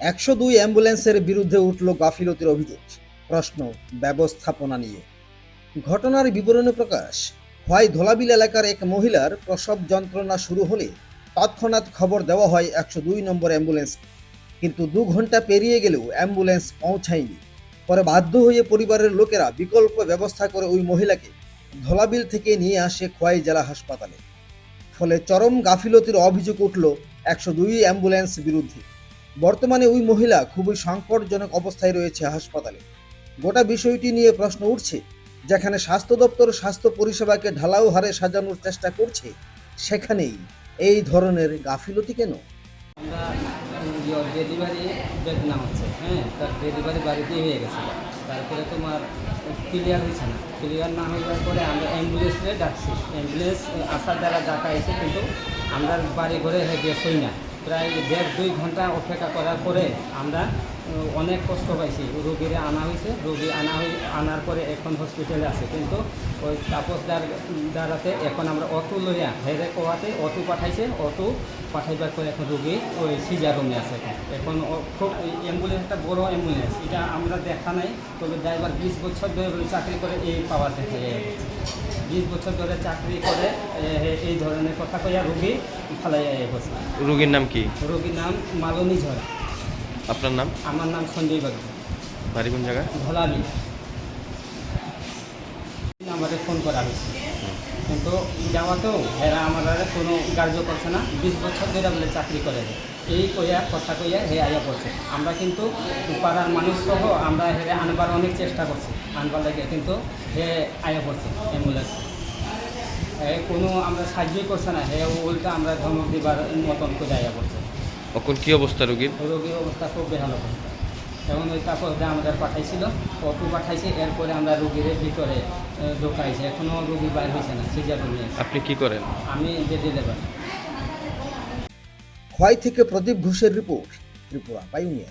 একশো দুই অ্যাম্বুলেন্সের বিরুদ্ধে উঠল গাফিলতির অভিযোগ। প্রশ্ন, ব্যবস্থাপনা নিয়ে। ঘটনার বিবরণে প্রকাশ হয় ধোলাবিল এলাকার এক মহিলার প্রসব যন্ত্রণা শুরু হলে তৎক্ষণাৎ খবর দেওয়া হয় একশো দুই নম্বর অ্যাম্বুলেন্স। কিন্তু দু ঘণ্টা পেরিয়ে গেলেও অ্যাম্বুলেন্স পৌঁছায়নি। পরে বাধ্য হয়ে পরিবারের লোকেরা বিকল্প ব্যবস্থা করে ওই মহিলাকে ধোলাবিল থেকে নিয়ে আসে খোয়াই জেলা হাসপাতালে। ফলে চরম গাফিলতির অভিযোগ উঠল একশো দুই অ্যাম্বুলেন্স বিরুদ্ধে। বর্তমানে ওই মহিলা খুবই সংকটজনক অবস্থায় রয়েছে হাসপাতালে। গোটা বিষয়টি নিয়ে প্রশ্ন উঠছে, যেখানে স্বাস্থ্য দপ্তর স্বাস্থ্য পরিষেবাকে ঢালাও হারে সাজানোর চেষ্টা করছে, সেখানেই এই ধরনের গাফিলতি কেন? আমরা ডেলিভারি বেড না হচ্ছে হ্যাঁ তার ডেলিভারি বাড়িতেই হয়ে গেছে। তারপরে তোমার ক্লিয়ার হয়েছে না। ক্লিয়ার না যাওয়ার পরে আমরা অ্যাম্বুলেন্সে ডাকছি। অ্যাম্বুলেন্স আসার দ্বারা ডাকা এসে কিন্তু আমরা বাড়ি ঘরে গেছই না। প্রায় দেড় দুই ঘণ্টা অপেক্ষা করার পরে আমরা অনেক কষ্ট পাইছি। রোগীরে আনা হয়েছে রোগী আনা হয়ে আনার পরে এখন হসপিটালে আছে। কিন্তু ওই তাপসদার দ্বারাতে এখন আমরা অটো লইয়া হেরে কোয়াতে অটো পাঠাইছে অটো পাঠাইবার পরে এখন রোগী ওই সিজার রুমে আছে এখন। খুব অ্যাম্বুলেন্স একটা বড় অ্যাম্বুলেন্স এটা আমরা দেখা নাই তবে ড্রাইভার বিশ বছর ধরে চাকরি করে এই পাওয়ার দেখা যায় বিশ বছর ধরে চাকরি করে এই ধরনের কথা কইয়া রোগী ফালাইয়া বসে রোগীর নাম কি? রোগীর নাম মালনী ঝরা। আপনার নাম? আমার নাম সঞ্জয় বাগদি। বাড়ি কোন জায়গায়? ধলাবি নাম্বারে ফোন করা হয়েছে। কিন্তু যাওয়াতেও এরা আমাদের কোনো কার্য করছে না। বিশ বছর ধরে বলে চাকরি করে এই কইয়া কথা কইয়া হে আইয়া পড়ছে। আমরা কিন্তু পাড়ার মানুষ সহ আমরা হেরে আনবার অনেক চেষ্টা করছি। আনবার লাগে কিন্তু হে আইয়া পড়ছে অ্যাম্বুলেন্স কোনো আমরা সাহায্যই করছে না। হে উল্টা আমরা ধমক দিবার মতন করে আইয়া পড়ছে। এখন কি অবস্থা রোগীর? রোগীর অবস্থা খুব বেহাল অবস্থা। এবং ওই তারপর আমাদের পাঠাইছিল অটো পাঠাইছে এরপরে আমরা রুগীর ভিতরে ঢোকাইছে। এখনও রুগী বাইর হয়েছে না সিজার রুমে। আপনি কি করেন? আমি বেঁধে দেবেন খোয়াই থেকে প্রদীপ ঘোষের রিপোর্ট ত্রিপুরা পাইউনিয়া।